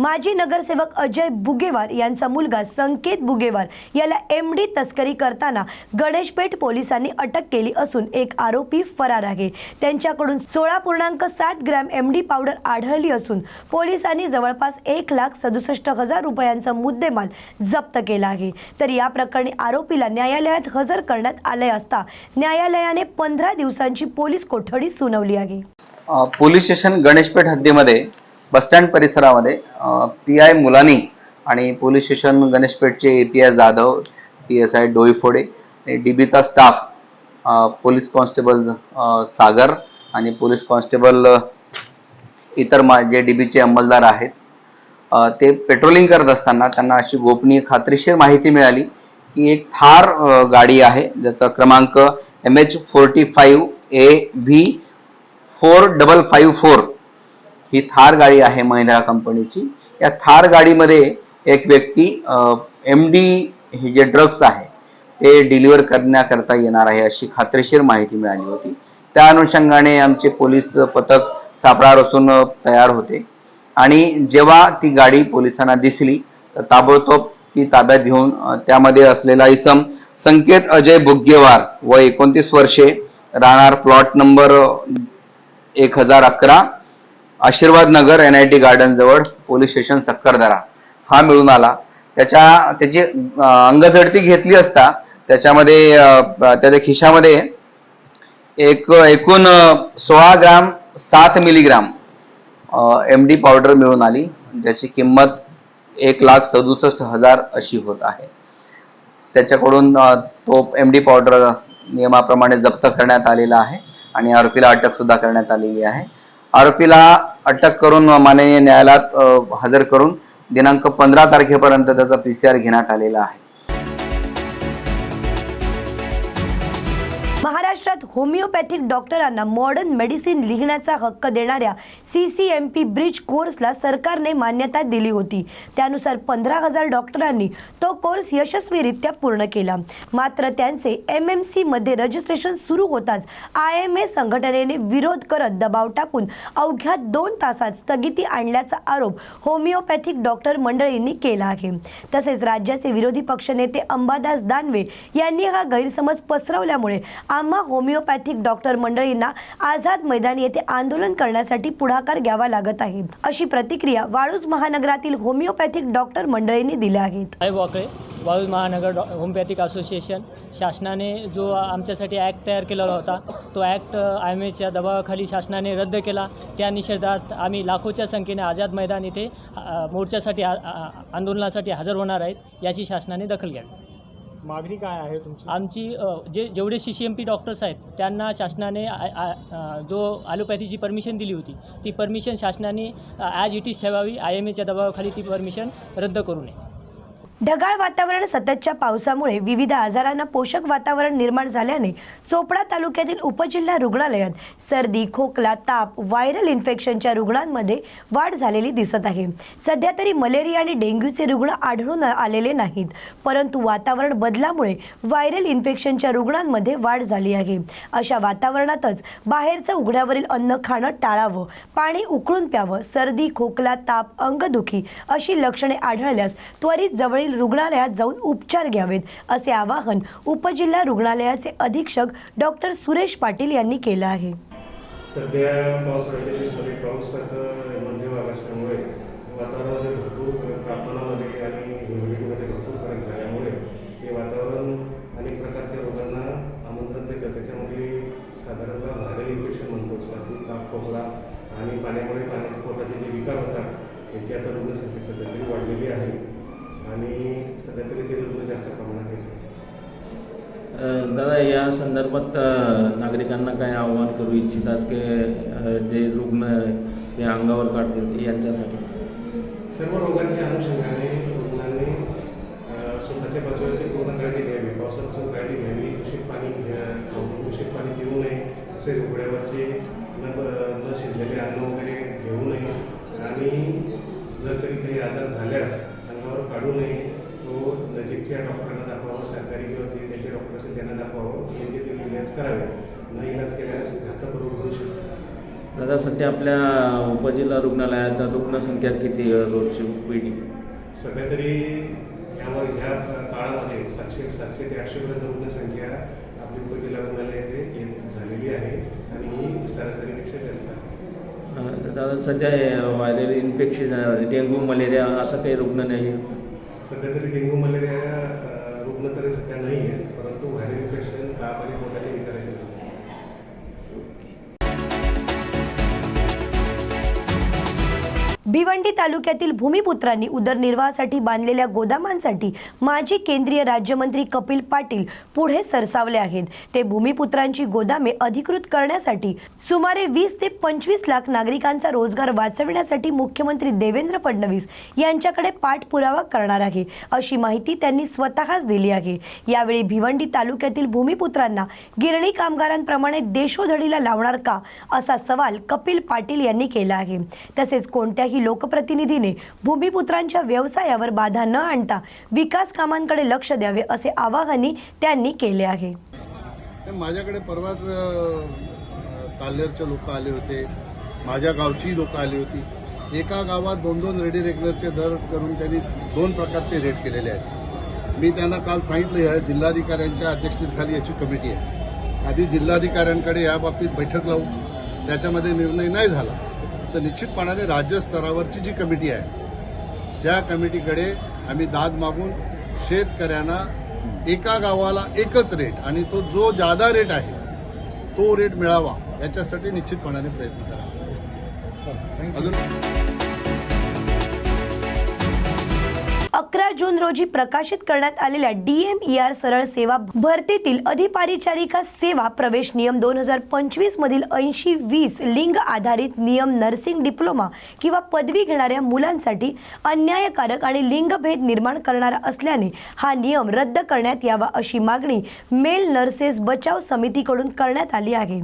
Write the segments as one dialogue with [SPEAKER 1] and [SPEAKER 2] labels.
[SPEAKER 1] माजी नगरसेवक अजय बुगेवार यांचा मुलगा संकेत बुगेवार याला एम डी तस्करी करताना गणेशपेठ पोलिसांनी अटक केली असून एक आरोपी फरार आहे. त्यांच्याकडून सोळा पूर्णांक सात ग्रॅम एम डी पावडर आढळली असून पोलिसांनी जवळपास एक लाख सदुसष्ट हजार रुपयांचा मुद्देमाल जप्त केला आहे. तर या प्रकरणी आरोपीला न्यायालयात हजर करण्यात आले असता न्यायालयाने पंधरा दिवसांची पोलीस कोठडी सुनावली आहे.
[SPEAKER 2] पोलीस स्टेशन गणेशपेठ हद्दीमध्ये बसस्टँड परिसरामध्ये पी आय मुलानी आणि police station गणेशपेठचे A P I Jadhav P S I Doiphode डीबीचा staff police constable Sagar आणि पोलीस कॉन्स्टेबल इतर मा जे डीबीचे अंमलदार आहेत ते पेट्रोलिंग करत असताना त्यांना अशी गोपनीय खात्रीशीर माहिती मिळाली की एक थार गाडी आहे ज्याचा क्रमांक M H forty five A V four double five four ही थार गाडी आहे महिंद्रा कंपनीची. या थार गाडीमध्ये एक व्यक्ती एम डी हे जे ड्रग्स आहे ते डिलिव्हर करण्याकरता येणार आहे अशी खात्रीशीर माहिती मिळाली होती. त्या अनुषंगाने आमचे पोलीस पथक सापळा रचून तयार होते. आणि जेव्हा ती गाडी पोलिसांना दिसली तर ताबडतोब ती ताब्यात घेऊन त्यामध्ये असलेला इसम संकेत अजय बुग्गेवार व एकोणतीस वर्षे राहणार प्लॉट नंबर एक हजार अकरा Ashirwad Nagar N I T garden जवळ पोलीस स्टेशन सक्करदरा. हा मिळून आला. त्याच्या त्याची अंगझडती घेतली असता त्याच्यामध्ये त्याच्या खिशामध्ये एक एकूण सोळा ग्राम सात मिलीग्राम एम डी पावडर मिळून आली. ज्याची किंमत एक लाख सदुसष्ट हजार अशी होत आहे. त्याच्याकडून तो एम डी पावडर नियमाप्रमाणे जप्त करण्यात आलेला आहे आणि आरोपीला अटक सुद्धा करण्यात आलेली आहे. आरोपीला अटक करून माननीय न्यायालयात हजर करून दिनांक पंधरा तारखेपर्यंत त्याचा पी सी आर घेण्यात आलेला आहे.
[SPEAKER 1] महाराष्ट्रात होमिओपॅथिक डॉक्टरांना मॉडर्न मेडिसिन लिहिण्याचा हक्क देणाऱ्या C C M P bridge कोर्सला सरकारने मान्यता दिली होती. त्यानुसार पंधरा हजार डॉक्टरांनी तो कोर्स यशस्वीरित्या पूर्ण केला. मात्र त्यांचे एम एम सीमध्ये रजिस्ट्रेशन सुरू होताच आय एम ए संघटनेने विरोध करत दबाव टाकून अवघ्या दोन तासात स्थगिती आणल्याचा आरोप होमिओपॅथिक डॉक्टर मंडळींनी केला आहे. तसेच राज्याचे विरोधी पक्षनेते अंबादास दानवे यांनी हा गैरसमज पसरवल्यामुळे आम्हा होमिओपॅथिक डॉक्टर मंडळींना आझाद मैदान येथे आंदोलन करण्यासाठी पुढाकार घ्यावा लागत आहे अशी प्रतिक्रिया वाळूज महानगरातील होमिओपॅथिक डॉक्टर मंडळींनी दिल्या आहेत.
[SPEAKER 3] वाकळे वाळूज महानगर डॉ होमिओपॅथिक असोसिएशन. शासनाने जो आमच्यासाठी ॲक्ट तयार केलेला होता तो ॲक्ट आय एम एच्या दबावाखाली शासनाने रद्द केला. त्या निषेधार्थ आम्ही लाखोच्या संख्येने आझाद मैदान इथे मोर्चासाठी आ- आंदोलनासाठी हजर होणार आहेत याची शासनाने दखल घ्यावी.
[SPEAKER 4] मागणी काय आहे तुमची?
[SPEAKER 3] आमची अ, जे जेवढे C C M P doctors आहेत त्यांना शासनाने आ- आ- अ, जो ॲलोपॅथीची परमिशन दिली होती ती परमिशन शासनाने ॲज इट इज ठेवावी आय एम एच्या दबावाखाली ती परमिशन रद्द करू नये.
[SPEAKER 1] ढगाळ वातावरण सततच्या पावसामुळे विविध आजारांना पोषक वातावरण निर्माण झाल्याने चोपडा तालुक्यातील उपजिल्हा रुग्णालयात सर्दी खोकला ताप व्हायरल इन्फेक्शनच्या रुग्णांमध्ये वाढ झालेली दिसत आहे. सध्या तरी मलेरिया आणि डेंग्यूचे रुग्ण आढळून आलेले नाहीत परंतु वातावरण बदलामुळे व्हायरल इन्फेक्शनच्या रुग्णांमध्ये वाढ झाली आहे. अशा वातावरणातच बाहेरचं उघड्यावरील अन्न खाणं टाळावं पाणी उकळून प्यावं सर्दी खोकला ताप अंगदुखी अशी लक्षणे आढळल्यास त्वरित जवळील रुग्णालयात जाऊन उपचार घ्यावेत असे आवाहन उपजिल्हा रुग्णालयाचे अधीक्षक डॉक्टर सुरेश पाटील यांनी केलं आहे.
[SPEAKER 5] सध्या पावसाचं मध्यम वातावरणामध्ये भरपूर तापमानामध्ये आणि ह्युमिडिटीमध्ये भरपूर फरक झाल्यामुळे हे वातावरण अनेक प्रकारच्या रोगांना आमंत्रण देतं. त्याच्यामध्ये साधारणतः व्हायरल इन्फेक्शन म्हणतो सर्दी ताप खोकला आणि पाण्यामुळे पाण्याच्या पोटाचे जे विकार होतात याची आता रुग्णसंख्या सध्या तरी वाढलेली आहे. आणि सध्या तरी ते रुग्ण जास्त प्रमाणात येतात
[SPEAKER 6] दादा या संदर्भात नागरिकांना काय आव्हान करू इच्छितात की जे रुग्ण ते अंगावर काढतील यांच्यासाठी?
[SPEAKER 5] सर्व रोगांच्या अनुषंगाने रुग्णांनी स्वतःच्या बाजूची पूर्ण काळजी घ्यावी. पावसापासून काळजी घ्यावी. दूषित पाणी खाऊन दूषित पाणी पिऊ नये. तसेच उघड्यावरचे न न शिजलेले अन्न वगैरे घेऊ नये. आणि जर कधी काही आजार झाल्यास काढू नये. तो नजीकच्या डॉक्टरांना दाखवावं सरकारी किंवा ते त्यांचे डॉक्टर असेल त्यांना दाखवावं. यांचे ते इलाज करावे न इलाज केल्यास घातक रोग होऊ शकतो.
[SPEAKER 6] दादा सध्या आपल्या उपजिल्हा रुग्णालयात रुग्णसंख्या किती रोजची पिढी
[SPEAKER 5] सध्या तरी यावर ह्या काळामध्ये सातशे सातशे ते आठशेपर्यंत रुग्णसंख्या आपली उपजिल्हा रुग्णालय येथे येत झालेली आहे आणि ही सरासरीपेक्षा जास्त आहे.
[SPEAKER 6] दादा सध्या व्हायरल इन्फेक्शन डेंग्यू मलेरिया असं काही रुग्ण नाही आहे?
[SPEAKER 5] सध्या तरी डेंग्यू मलेरिया रुग्ण तरी सध्या नाही आहे परंतु व्हायरल इन्फेक्शन ताप आणि पोटाचे विकाराचे
[SPEAKER 1] भिवंडी तालुक्यातील भूमिपुत्रांनी उदरनिर्वाहासाठी बांधलेल्या गोदामांसाठी माजी केंद्रीय राज्यमंत्री कपिल पाटील पुढे सरसावले आहेत. ते भूमिपुत्रांची गोदामे अधिकृत करण्यासाठी सुमारे वीस ते पंचवीस लाख नागरिकांचा रोजगार वाचविण्यासाठी मुख्यमंत्री देवेंद्र फडणवीस यांच्याकडे पाठपुरावा करणार आहे अशी माहिती त्यांनी स्वतःच दिली आहे. यावेळी भिवंडी तालुक्यातील भूमिपुत्रांना गिरणी कामगारांप्रमाणे देशोधडीला लावणार का असा सवाल कपिल पाटील यांनी केला आहे. तसेच कोणत्याही लोकप्रतिनिधीने भूमिपुत्रांच्या व्यवसायावर बाधा न आणता विकास कामांकडे लक्ष द्यावे असे आवाहनही त्यांनी केले आहे.
[SPEAKER 7] तर माझ्याकडे परवाच ताल्लेरचे लोक आले होते. माझ्या गावची लोक आली होती. एका गावात दोन दोन रेडी रेग्युलरचे दर करून त्यांनी दोन प्रकारचे रेट केलेले आहेत. मी त्यांना काल सांगितलं आहे जिल्हाधिकाऱ्यांच्या अध्यक्षतेखाली याची कमिटी आहे. आधी जिल्हाधिकाऱ्यांकडे या बाबतीत बैठक लावू. त्याच्यामध्ये निर्णय नाही झाला. तर निश्चितपणाने राज्यस्तरावरची जी कमिटी आहे त्या कमिटीकडे आम्ही दाद मागून शेतकऱ्यांना एका गावाला एकच रेट आणि तो जो जादा रेट आहे तो रेट मिळावा याच्यासाठी निश्चितपणाने प्रयत्न करा अजून
[SPEAKER 1] अकरा जून रोजी प्रकाशित करण्यात आलेल्या डीएमईआर सरळ सेवा भरतीतील अधिपारिचारिका सेवा प्रवेश नियम दोन हजार पंचवीस मधील ऐंशी वीस लिंग आधारित नियम नर्सिंग डिप्लोमा किंवा पदवी घेणाऱ्या मुलांसाठी अन्यायकारक आणि लिंगभेद निर्माण करणारा असल्याने हा नियम रद्द करण्यात यावा अशी मागणी मेल नर्सेस बचाव समितीकडून करण्यात आली आहे.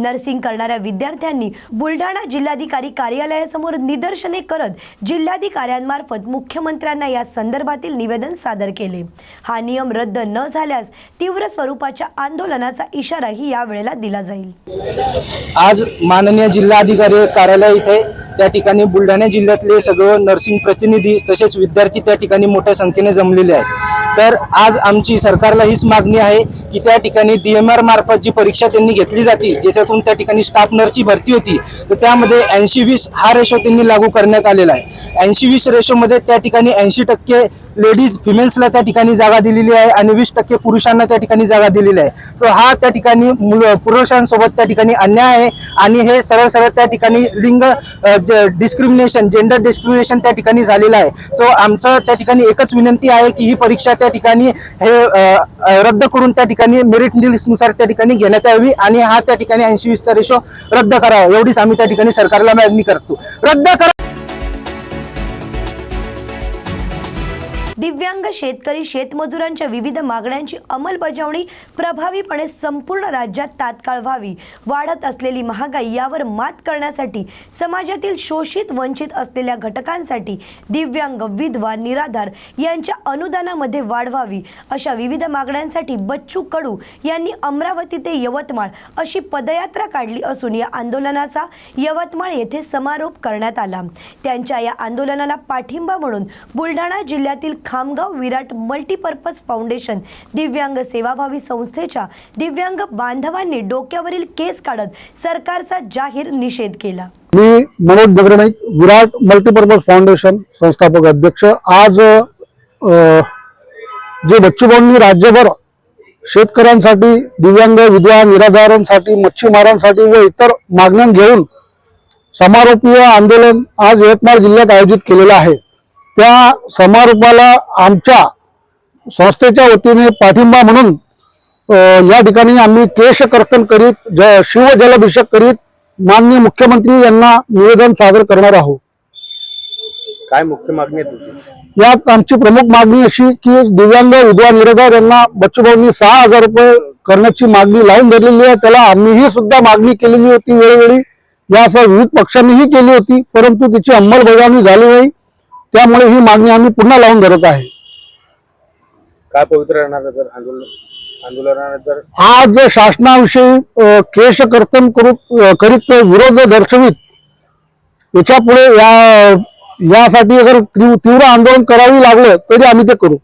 [SPEAKER 1] नर्सिंग करणाऱ्या विद्यार्थ्यांनी बुलढाणा जिल्हाधिकारी कार्यालयासमोर निदर्शने करत जिल्हाधिकाऱ्यांमार्फत मुख्यमंत्र्यांना या संदर्भातील निवेदन सादर केले. हा नियम रद्द न झाल्यास तीव्र स्वरूपाच्या आंदोलनाचा इशाराही यावेळेला दिला जाईल.
[SPEAKER 8] आज माननीय जिल्हाधिकारी कार्यालय इथे त्या ठिकाणी बुलढाणा जिल्ह्यातले सगळं नर्सिंग प्रतिनिधी तसेच विद्यार्थी त्या ठिकाणी मोठ्या संख्येने जमलेले आहेत तर आज आमची सरकारला हीच मागणी आहे की त्या ठिकाणी डी एम आर मार्फत जी परीक्षा त्यांनी घेतली जाते ज्याच्यातून त्या ठिकाणी स्टाफ नर्सची भरती होती तर त्यामध्ये ऐंशी वीस हा रेशो त्यांनी लागू करण्यात आलेला आहे ऐंशी वीस रेशोमध्ये त्या ठिकाणी ऐंशी टक्के लेडीज फिमेल्सला त्या ठिकाणी जागा दिलेली आहे आणि वीस टक्के पुरुषांना त्या ठिकाणी जागा दिलेली आहे तर हा त्या ठिकाणी पुरुषांसोबत त्या ठिकाणी अन्याय आहे आणि हे सरळ सरळ त्या ठिकाणी लिंग डिस्क्रिमिनेशन जेंडर डिस्क्रिमिनेशन त्या ठिकाणी झालेलं आहे. सो आमचं त्या ठिकाणी एकच विनंती आहे की ही परीक्षा त्या ठिकाणी हे रद्द करून त्या ठिकाणी मेरिट लिस्टनुसार त्या ठिकाणी घेण्यात यावी आणि हा त्या ठिकाणी ऐंशी वीसचा रेशो रद्द करावा. एवढीच आम्ही त्या ठिकाणी सरकारला मागणी करतो. रद्द करा
[SPEAKER 1] दिव्यांग शेतकरी शेतमजुरांच्या विविध मागण्यांची अंमलबजावणी प्रभावीपणे संपूर्ण राज्यात तात्काळ व्हावी. वाढत असलेली महागाई यावर मात करण्यासाठी समाजातील शोषित वंचित असलेल्या घटकांसाठी दिव्यांग विधवा निराधार यांच्या अनुदानामध्ये वाढ व्हावी अशा विविध मागण्यांसाठी बच्चू कडू यांनी अमरावती ते यवतमाळ अशी पदयात्रा काढली असून या आंदोलनाचा यवतमाळ येथे समारोप करण्यात आला. त्यांच्या या आंदोलनाला पाठिंबा म्हणून बुलढाणा जिल्ह्यातील खामगाव विराट मल्टीपर्पज फाउंडेशन दिव्यांग सेवाभावी संस्थेच्या दिव्यांग बांधवांनी डोक्यावरील केस काढत सरकारचा जाहीर निषेध केला.
[SPEAKER 9] मी मनोज दगडनाईक विराट मल्टीपर्पज फाउंडेशन संस्थापक अध्यक्ष. आज जे बच्चूभाऊंनी राज्यभर शेतकऱ्यांसाठी दिव्यांग विधवा निराधारांसाठी मच्छीमारांसाठी व इतर मागण्या घेऊन समारोपीय आंदोलन आज यवतमाळ जिल्ह्यात आयोजित केलेलं आहे. त्या समारोपाला आमच्या संस्थेच्या वतीने पाठिंबा म्हणून या ठिकाणी आम्ही केश कर्तन करीत ज शिवजलाभिषेक करीत माननीय मुख्यमंत्री यांना निवेदन सादर करणार आहोत.
[SPEAKER 4] काय मुख्य मागणी आहे तुमची?
[SPEAKER 9] यात आमची प्रमुख मागणी अशी की दिव्यांग विधवा निराधार यांना बच्चूभाऊंनी सहा हजार रुपये करण्याची मागणी लावून धरलेली आहे. त्याला आम्हीही सुद्धा मागणी केलेली होती वेळोवेळी. यासह विविध पक्षांनीही केली होती परंतु तिची अंमलबजावणी झाली नाही. त्यामुळे ही मागणी आम्ही पुन्हा लावून धरत आहे.
[SPEAKER 4] काय पवित्र राहणार जर आंदोलन
[SPEAKER 9] आज शासनाविषयी केश कर्तन करू करीत विरोध दर्शवित. याच्यापुढे या यासाठी अगर तीव्र आंदोलन करावी लागलं तरी आम्ही ते करू.